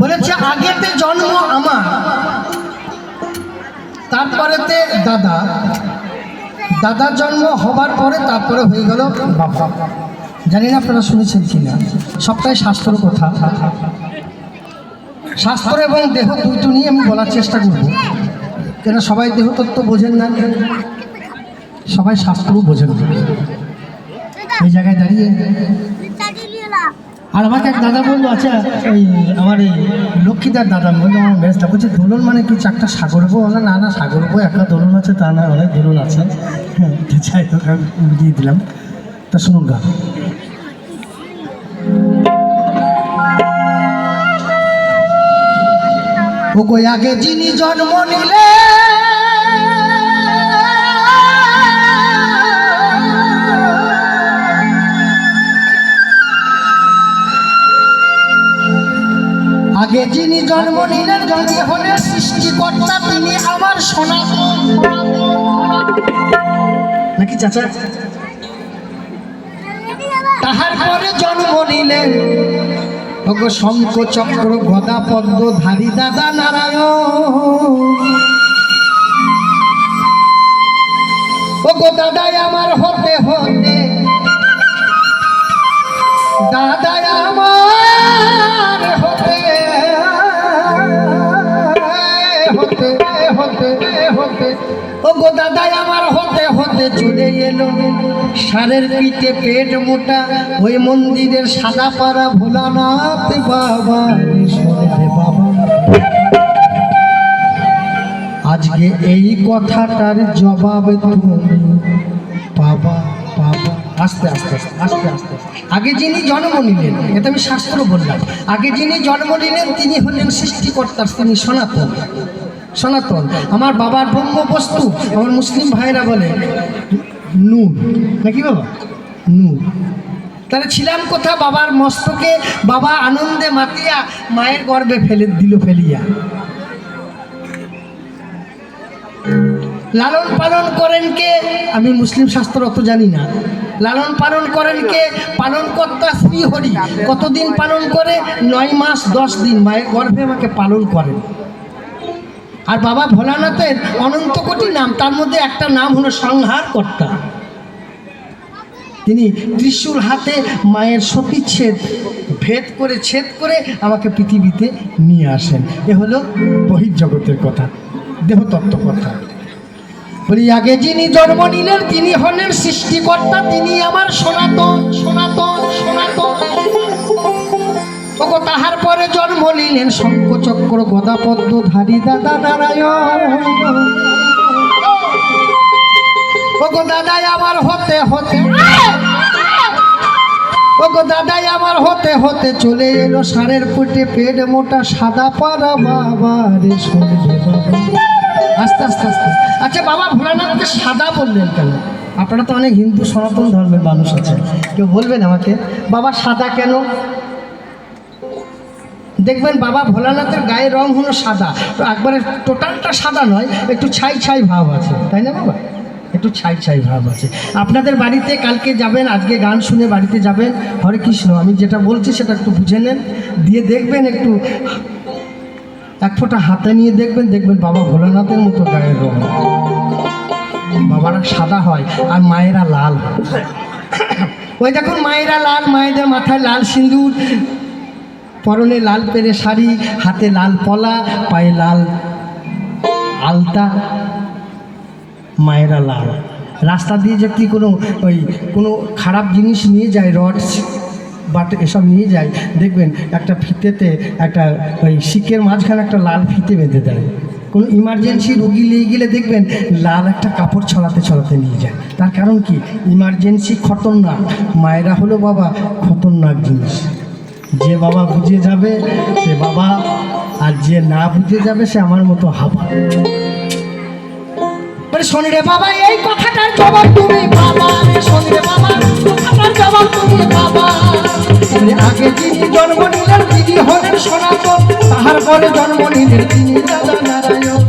বলেছে, আগেতে জন্ম আমার, তারপরেতে দাদা। দাদার জন্ম হবার পরে তারপরে হয়ে গেল বাবা। জানি না আপনারা শুনেছেন কি না সবটাই শাস্ত্র কথা। শাস্ত্র এবং দেহ দুটো নিয়ে আমি বলার চেষ্টা করব। কেন সবাই দেহতত্ত্ব বোঝেন না? সবাই শাস্ত্রও বোঝেন না। এই জায়গায় দাঁড়িয়ে? আর আমাকে এক দাদা বলল আচ্ছা ওই আমার এই লক্ষ্মীদার দাদা বলল আমার মেজদা বলছে দোলন মানে কি? চারটা সাগর বো বলে না না সাগর বো একটা দোলন আছে তা না অনেক দোলন আছে। হ্যাঁ যাই হোক আমি বুঝিয়ে দিলাম। তা শুনুন গা। ও গো আগে যিনি জন্ম নিলে আগে যিনি জন্ম নিলেন জন্মে হলেন সৃষ্টিকর্তা, তিনি আমার সনাতন নাকি চাচা? তাহার পরে জন্ম নিলেন। ওগো শঙ্খ চক্র, গদা পদ্ম, ধারী দাদা নারায়ণ। ওগো দাদাই আমার হতে হতে। দাদাই আমার হতে গো দাদাই, আমার হতে হতে চলে এলো। সারের পিঠে পেট মোটা, ওই মন্দিরের সাদা পাড়া ভোলানাথ বাবা। বাবা আজকে এই কথাটার জবাব তুমি পাবা আস্তে আস্তে আস্তে আস্তে আস্তে। আগে যিনি জন্ম নিলেন, এটা আমি শাস্ত্র বললাম। আগে যিনি জন্ম নিলেন, তিনি হলেন সৃষ্টিকর্তার তিনি সনাতন। সনাতন। আমার বাবার ব্রহ্ম বস্তু আমার মুসলিম ভাইরা বলে, নূর। নাকি বাবা? নূর। তাহলে ছিলাম কোথা? বাবার মস্তকে, বাবা আনন্দে মাতিয়া, মায়ের গর্ভে ফেলে, দিল ফেলিয়া। লালন পালন করেন কে? আমি মুসলিম শাস্ত্র অত জানি না। লালন পালন করেন কে? পালন কর্তা শ্রী হরি কতদিন পালন করে? নয় মাস, দশ দিন। মায়ের গর্ভে আমাকে পালন করেন। আর বাবা ভোলানাথের অনন্ত কোটি নাম, তার মধ্যে একটা নাম হলো সংহার কর্তা তিনি ত্রিশূল হাতে মায়ের সতীচ্ছেদ, ভেদ করে, ছেদ করে আমাকে পৃথিবীতে নিয়ে আসেন। এ হলো বহির্জগতের কথা, দেহতত্ত্ব কথা। বলি, আগে যিনি জন্ম নিলেন, তিনি হলেন সৃষ্টিকর্তা, তিনি আমার সনাতন সনাতন সনাতন। ওগো তাহার পরে জন্ম নিলেন শঙ্কচক্র গদাপদ্ম ধারী দাদা নারায়ণ। ওগো দাদাই আমার হতে হতে, ওগো দাদাই আমার হতে হতে চলে এলো সারের পেটে পেট মোটা সাদা পাড়া বাবা রে আস্তে আস্তে আস্তে। আচ্ছা বাবা, ভোলানাথকে সাদা বললেন কেন? আপনারা তো অনেক হিন্দু সনাতন ধর্মের মানুষ আছেন। কেউ বলবেন আমাকে? বাবা, সাদা কেন? দেখবেন বাবা ভোলানাথের গায়ের রং হলো সাদা। একবারে টোটালটা সাদা নয়, একটু ছাই ছাই ভাব আছে। তাই না বাবা? একটু ছাই ছাই ভাব আছে। আপনাদের বাড়িতে কালকে যাবেন, আজকে গান শুনে বাড়িতে যাবেন। হরে কৃষ্ণ, আমি যেটা বলছি সেটা একটু বুঝে নেন। দিয়ে দেখবেন একটু এক ফোঁটা হাতে নিয়ে দেখবেন দেখবেন বাবা ভোলানাথের মতো গায়ের রং। বাবারা সাদা হয় আর মায়েরা লাল ওই দেখুন, মায়েরা লাল, মায়েদের মাথায় লাল সিঁদুর। পরনে লাল পেরে শাড়ি, হাতে লাল পলা, পায়ে লাল আলতা, মায়েরা লাল। রাস্তা দিয়ে যদি কোনো ওই কোনো খারাপ জিনিস নিয়ে যায় রড বাট এসব নিয়ে যায়, দেখবেন একটা ফিতেতে একটা ওই শিকের মাঝখানে একটা লাল ফিতে বেঁধে দেয়। কোনো ইমার্জেন্সি রুগী নিয়ে গেলে দেখবেন লাল একটা কাপড় ছড়াতে ছড়াতে নিয়ে যায়। তার কারণ কি? ইমার্জেন্সি খতরনাক। মায়েরা হলো বাবা খতরনাক জিনিস। যে বাবা বুঝে যাবে, সে বাবা, আর যে না বুঝে যাবে, সে আমার মতো হাবা। শোন রে বাবা, এই কথাটার জবাব তুমি বাবা রে, শোন রে বাবা কথাটার জবাব তুমি বাবা আগে যিনি জন্ম নিলেন তিনি হলেন সনাতন, তাহার পরে জন্ম নিলেন তিনি দাদা নারায়ণ।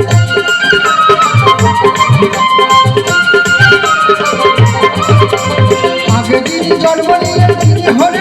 আগে যিনি জন্ম নিলেন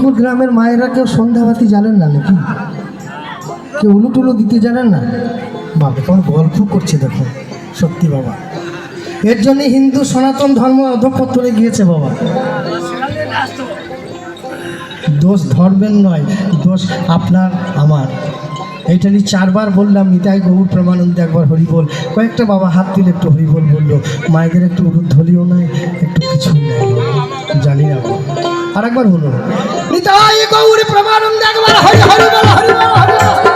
মামুদপুর গ্রামের মায়েরা কেউ সন্ধ্যাবাতি জানেন না নাকি? কেউ উলু টুলু দিতে জানেন না? বাবা তোমার গল্প করছে দেখো। সত্যি বাবা। এর জন্য হিন্দু সনাতন ধর্ম অধপত্তরে গিয়েছে বাবা। দোষ ধর্মের নয়, দোষ আপনার, আমার। এইটা নিয়ে চারবার বললাম, নিতাই গৌর প্রেমানন্দ একবার হরিবল। কয়েকটা বাবা হাত তুলে একটু হরিবল বলল, মায়েদের একটু উলুধ্বলিও নাই, একটু কিছু নাই। জানি না আর একবার বলুন গৌর প্রেমানন্দ একবার হরি হরি বল হরি বল হরি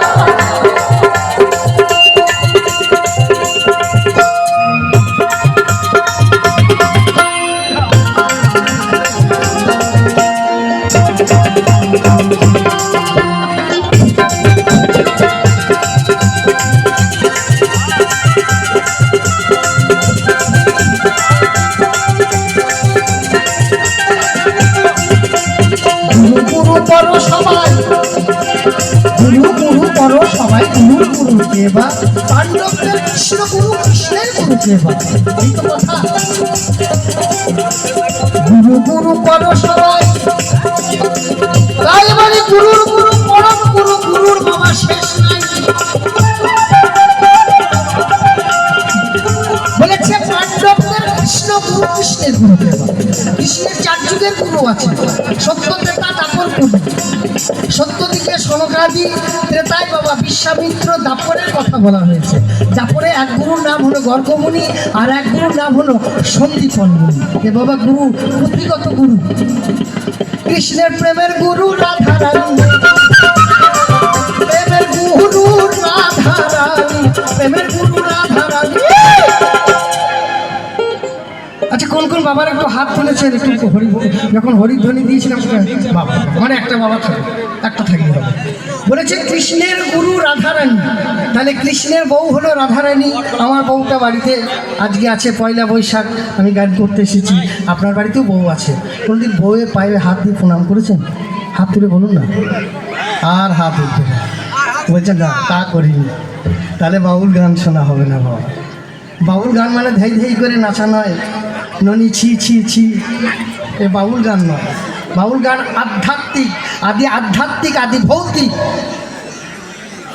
করো সবাই গুরু কেবা, পাণ্ডবদের কৃষ্ণ গুরু কৃষ্ণের গুরু কেবা। কথা। গুরু গুরু করো সবাই তাই মানে গুরুর গুরু, পরম গুরু, গুরুর বাবা শেষ নাই। বলেছে পাণ্ডবদের কৃষ্ণ গুরু, কৃষ্ণের গুরু কেবা। কৃষ্ণের চার যুগের গুরু আছে। সত্য ত্রেতা দাপর গুরু। সত্য দিকে সনকাদি ত্রেতায় বাবা বিশ্বামিত্র দাপরের কথা বলা হয়েছে। দাপরে এক গুরুর নাম হলো গর্গমুনি আর এক গুরুর নাম হলো সন্দীপন মুনি এ বাবা গুরু পুঁথিগত গুরু। কৃষ্ণের প্রেমের গুরু রাধারানী বাবার একটু হাত তুলেছেন একটু হরি যখন হরিধ্বনি দিয়েছিলাম বাবা মানে একটা বাবা থাকে, একটা থাকলে হবে বলেছে, কৃষ্ণের গুরু রাধারানী। তাহলে কৃষ্ণের বউ হলো রাধারানী। আমার বউটা বাড়িতে আজকে আছে, পয়লা বৈশাখ, আমি গান করতে এসেছি। আপনার বাড়িতেও বউ আছে। কোনদিন বউয়ের পায়ে হাত দিয়ে প্রণাম করেছেন? হাত তুলে বলুন না। আর হাত উঠবে না। বলছেন না, তা করিনি। তাহলে বাউল গান শোনা হবে না বাবা। বাউল গান মানে ধেই ধেই করে নাচা নয় ননি ছি ছি ছি। এ বাউল গান নয়। বাউল গান আধ্যাত্মিক, আদি আধ্যাত্মিক, আদি ভৌতিক।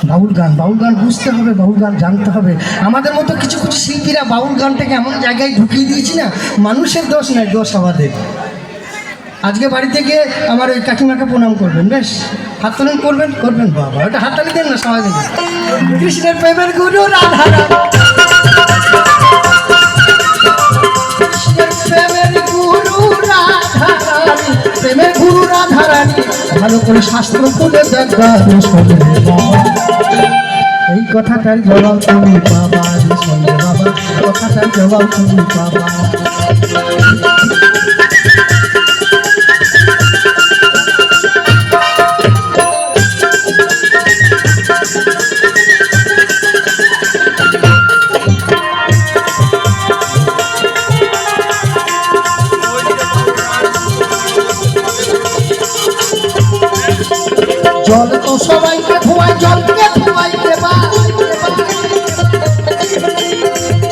বাউল গান বাউল গান বুঝতে হবে, বাউল গান জানতে হবে। আমাদের মতো কিছু কিছু শিল্পীরা বাউল গানটাকে এমন জায়গায় ঢুকিয়ে দিয়েছি না, মানুষের দোষ নয়, দোষ আমাদের। আজকে বাড়ি থেকে আমার ওই কাকিমাকে প্রণাম করবেন, বেশ। হাত তোলেন, করবেন করবেন, বাবা। ওটা হাত তালি দেন না, সবাই দিকে কৃষ্ণের প্রেমের গুরু রাধা প্রেমের গুরু রাধারানী, প্রেমের গুরু রাধারানী, ভালো করে শাস্ত্র খুলে দেখবা এই কথাটার জবাব তুমি পাবা বাবা কথাটার জবাব তুমি পাবা। সবাইকে ধোয়াই জলকে ধোয়াই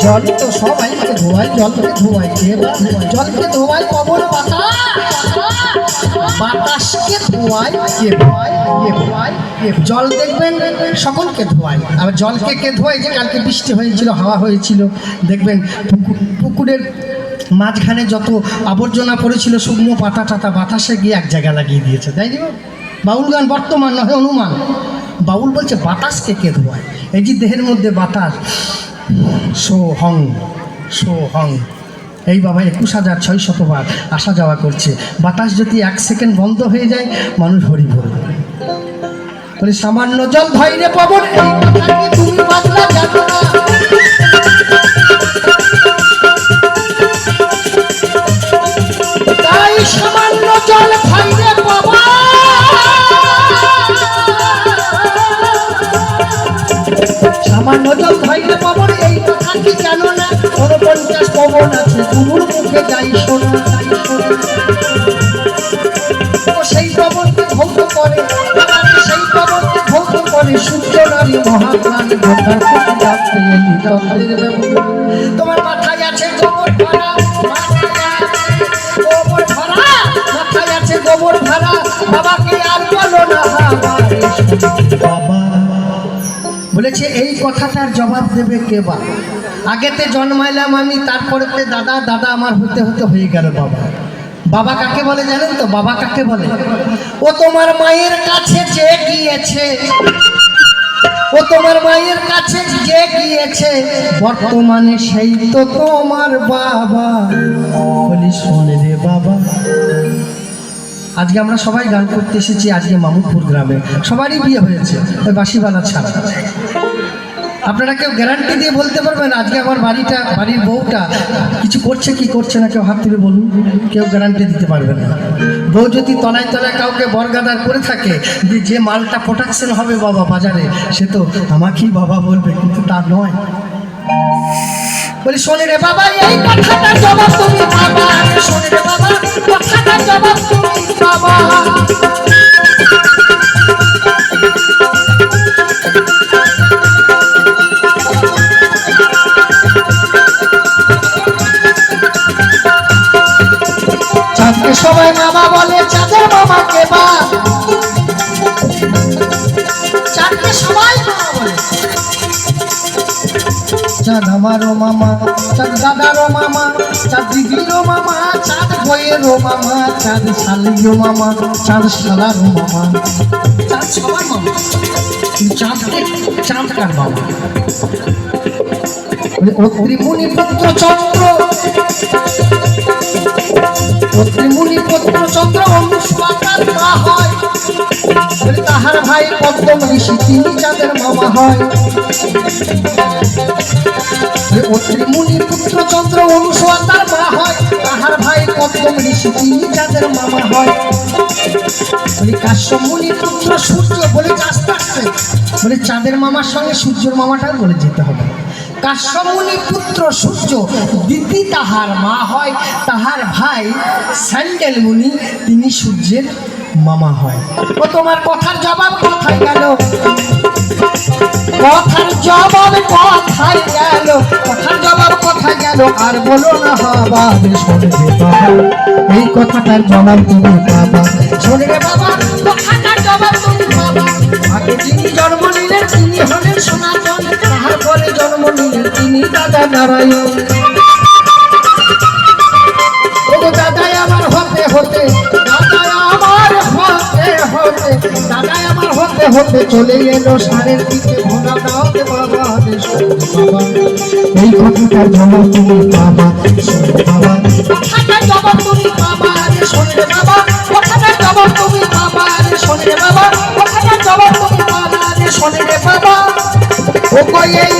জল তো সবাইকে ধোয়াই জলকে ধোয়াই দেবা জলকে ধোয়াই পবন বাতাস বাতাসকে ধোয়াই জল দেখবেন, সকলকে ধোয়াই আর জলকে কে ধোয়াই যে কালকে বৃষ্টি হয়েছিল, হাওয়া হয়েছিল, দেখবেন পুকুরের মাঝখানে যত আবর্জনা পড়েছিল, শুকনো পাতা টাতা বাতাসে গিয়ে এক জায়গা লাগিয়ে দিয়েছে, তাই না? বাউল গান বর্তমান নয় অনুমান। বাউল বলছে, বাতাসকে কে ধোয়ায়? এই যে দেহের মধ্যে বাতাস সো হং সো হং এই বাবা, একুশ হাজার ছয় শতবার আসা যাওয়া করছে। বাতাস যদি এক সেকেন্ড বন্ধ হয়ে যায়, মানুষ হরি ভরবে বলে, সামান্য জল বাদলা জানো না? আমার নজর ধরলে পবন এই কথা কি জানো না? পবন আছে গুরুর মুখে যাই শোনো। সেই পবনকে ভৌত করে সেই পবনকে ভৌত করে, সূর্য, নারী। তোমার মাথায় আছে আর বলো বলেছে, এই কথাটার জবাব দেবে কে বা? আগেতে জন্মাইলাম আমি, তারপরেতে দাদা দাদা আমার হতে হতে হয়ে গেল বাবা। বাবা কাকে বলে জানেন তো? বাবা কাকে বলে? ও তোমার মায়ের কাছে যে গিয়েছে, ও তোমার মায়ের কাছে যে গিয়েছে, বর্তমানে সেই তো তোমার বাবা। বলি, শোনে রে বাবা আজকে আমরা সবাই গান করতে এসেছি আজকে মামুদপুর গ্রামে। সবারই বিয়ে হয়েছে ওই বাসিবালা ছাড়া। আপনারা কেউ গ্যারান্টি দিয়ে বলতে পারবেন আজকে আমার বাড়িটা, বাড়ির বউটা কিছু করছে কি করছে না, কেউ হাত তুলে বলুন। কেউ গ্যারান্টি দিতে পারবে না। বউ যদি তলায় তলায় কাউকে বরগাদার করে থাকে, যে যে মালটা প্রোডাকশন হবে বাবা বাজারে, সে তো আমাকেই বাবা বলবে, কিন্তু তা নয়। বলি, শোনে রে বাবা, এই কথাটার জবাব তুমি বাবা শোনে রে বাবা কথাটার জবাব তুমি বাবা সবাই মামা বলে, চাঁদের মামাকে বা চাঁদ আমারও মামা, চাঁদ দাদারও মামা, চাঁদ দিদিরও মামা, চাঁদ বইয়েরও মামা, চাঁদ শালিরও মামা, চাঁদ শালারও মামা। চাঁদ সবার মামা? চাঁদকে চাঁদ কার মামা? ও ত্রিমুনি পুত্র চন্দ্র অগ্নিমুনি পুত্র অনুষ্পাতার মা হয় তাহার ভাই পদ্ম ঋষি, তিনি যাদের মামা হয়। বলে অগ্নিমুনি পুত্র চন্দ্র অনুষ্পাতার মা হয়, তাহার ভাই পদ্ম ঋষি, তিনি যাদের মামা হয়। পুত্র সূর্য বলে আস্তে আস্তে, বলে, চাঁদের মামার সঙ্গে সূর্যের মামাটাও বলে যেতে হবে। কাশ্যমুনি পুত্র সূর্য দিদি তাহার মা হয়, তাহার ভাই স্যান্ডেল মুনি, তিনি সূর্যের মামা হয়। ও তোমার কথার জবাব কোথায় গেল? কথার জবাব কোথায় গেল? কথার জবাব কোথায় গেল? আর বলো না, বাবা শোনে বাবা। এই কথাটার জবাব তুমি বাবা শোনে বাবা? কথাটার জবাব পরে তিনি দাদা নারায়ণ। দাদাই আমার হতে হতে দাদাই আমার হতে হতে দাদাই আমার হতে হতে চলে এলো সারের দিকে ভোলা দাওতে বাবা বাবা এই তুমি বাবা কথাটার জবাব তুমি বাবা রে শোনে বাবা কথাটার জবাব তুমি বাবা রে শোনে বাবা কথাটার জবাব তুমি বাবা রে শোনে বাবা ও কই এই